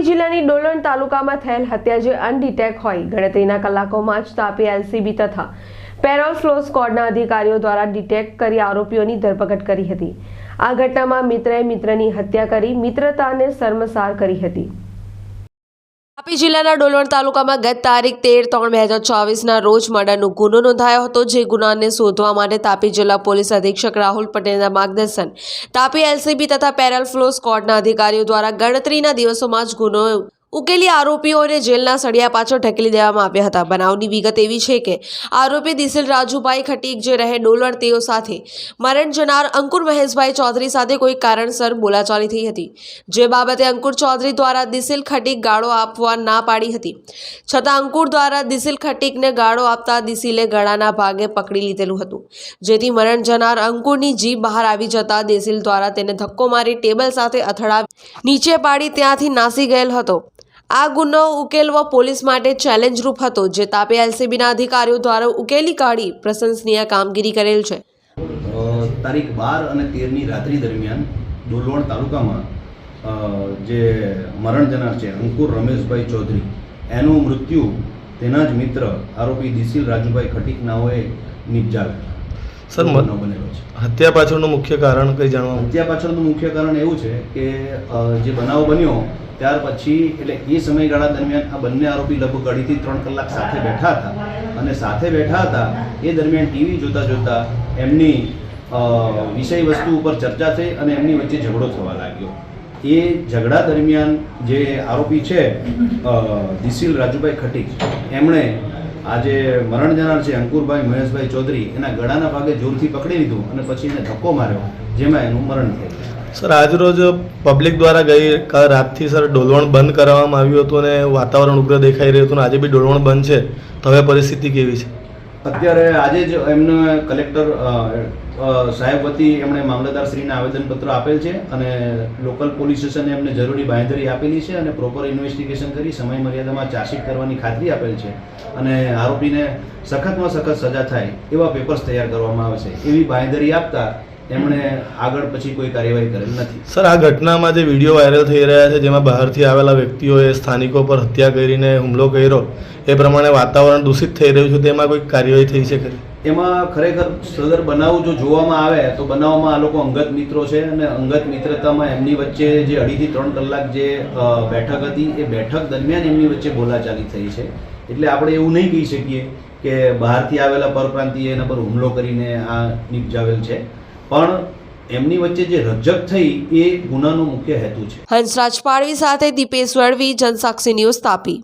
જિલ્લાની ડોલણ તાલુકામાં થયેલ હત્યા જે અનડિટેક હોય, ગણતરીના કલાકોમાં જ તાપી એલસીબી તથા પેરોલ ફ્લો સ્કોડના અધિકારીઓ દ્વારા ડિટેક્ટ કરી આરોપીઓની ધરપકડ કરી હતી. આ ઘટનામાં મિત્રએ મિત્રની હત્યા કરી મિત્રતાને શર્મસાર કરી હતી. તાપી જિલ્લાના ડોલવણ તાલુકામાં ગત તારીખ તેર ત્રણ બે હજાર ચોવીસના રોજ મર્ડરનો ગુનો નોંધાયો હતો, જે ગુનાને શોધવા માટે તાપી જિલ્લા પોલીસ અધિક્ષક રાહુલ પટેલના માર્ગદર્શન. તાપી એલસીબી તથા પેરલ ફ્લો સ્કોડના અધિકારીઓ દ્વારા ગણતરીના દિવસોમાં જ ગુનો ઉકેલી આરોપીઓને જેલના સળિયા પાછળ ઢકેલી દેવામાં આવ્યા હતા. બનાવની વિગત એવી છે કે આરોપી દિસિલ રાજુભાઈ ખટીક જે રહે ડોલવણ તેઓ સાથે. મરણ જનાર અંકુર મહેશભાઈ ચૌધરી સાથે કોઈ કારણસર બોલાચાલી થઈ હતી. જે બાબતે અંકુર ચૌધરી દ્વારા દિસિલ ખટીક ગાળો આપવા ના પાડી હતી. છતાં અંકુર દ્વારા દિસિલ ખટીકને ગાળો આપતા દિસિલે ગળાના ભાગે પકડી લીધેલું હતું. જેથી મરણ જનાર અંકુરની જીભ બહાર આવી જતા દિસિલ દ્વારા તેને ધક્કો મારી ટેબલ સાથે અથડાવી નીચે પાડી ત્યાંથી નાસી ગયેલ હતો. આ ગુનો ઉકેલવો પોલીસ માટે ચેલેન્જરૂપ હતો, જે તાપે એલસીબીના અધિકારીઓ દ્વારા ઉકેલી કાઢી પ્રશંસનીય કામગીરી કરેલ છે. તારીખ બાર અને તેરની રાત્રિ દરમિયાન ડોલવણ તાલુકામાં જે મરણ જનાર છે, અંકુર રમેશભાઈ ચૌધરી, એનું મૃત્યુ તેના જ મિત્ર આરોપી દિસિલ રાજુભાઈ ખટીક નાઓએ નિપજાવેલ સર, બનાવ બનેલો છે. હત્યા પાછળનું મુખ્ય કારણ કઈ જાણવા હત્યા પાછળનું મુખ્ય કારણ એવું છે કે જે બનાવ બન્યો ત્યાર પછી એટલે એ સમયગાળા દરમિયાન આ બંને આરોપી લગભગ અઢીથી ત્રણ કલાક સાથે બેઠા હતા. અને સાથે બેઠા હતા એ દરમિયાન ટીવી જોતા જોતા એમની વિષય વસ્તુ ઉપર ચર્ચા થઈ અને એમની વચ્ચે ઝઘડો થવા લાગ્યો. એ ઝઘડા દરમિયાન જે આરોપી છે અ, દિસિલ રાજુભાઈ ખટીક એમણે આજે મરણ જનાર છે અંકુરભાઈ મહેશભાઈ ચૌધરી. એના ગળાના ભાગે જોરથી પકડી લીધું અને પછી એને ધક્કો માર્યો, જેમાં એનું મરણ થયું. સર, આજરોજ પબ્લિક દ્વારા ગઈ કાલ રાતથી સર ડોલવણ બંધ કરવામાં આવ્યું હતું અને વાતાવરણ ઉગ્ર દેખાઈ રહ્યું હતું આજે બી ડોલવણ બંધ છે. તો હવે પરિસ્થિતિ કેવી છે? અત્યારે આજે જ એમને કલેક્ટર સાહેબ વતી એમણે મામલતદારશ્રીને આવેદનપત્ર આપેલ છે અને લોકલ પોલીસ સ્ટેશને એમને જરૂરી બાંયધરી આપેલી છે અને પ્રોપર ઇન્વેસ્ટિગેશન કરી સમય મર્યાદામાં ચાર્જશીટ કરવાની ખાતરી આપેલ છે અને આરોપીને સખતમાં સખત સજા થાય એવા પેપર્સ તૈયાર કરવામાં આવશે એવી બાંયધરી આપતા એમણે આગળ પછી કોઈ કાર્યવાહી કરેલ નથી. સર આ ઘટનામાં જે વીડિયો વાયરલ થઈ રહ્યા છે જેમાં બહારથી આવેલા વ્યક્તિઓએ સ્થાનિકો પર હત્યા કરીને હુમલો કર્યો એ પ્રમાણે વાતાવરણ દૂષિત થઈ રહ્યું છે તેમાં કોઈ કાર્યવાહી થઈ છે ખરી? એમાં ખરેખર સદર બનાવ જો જોવામાં આવે તો બનાવમાં આ લોકો અંગત મિત્રો છે અને અંગત મિત્રતામાં એમની વચ્ચે જે અઢીથી ત્રણ કલાક જે બેઠક હતી એ બેઠક દરમિયાન એમની વચ્ચે બોલાચાલી થઈ છે. એટલે આપણે એવું નહીં કહી શકીએ કે બહારથી આવેલા પરપ્રાંતિય એના પર હુમલો કરીને આ નિપજાવેલ છે. પણ એમની વચ્ચે જે રજક થઈ એ ગુનાનો મુખ્ય હેતુ છે. હંસરાજ પાડવી સાથે દીપેશ વળવી, જનસાક્ષી ન્યૂઝ તાપી.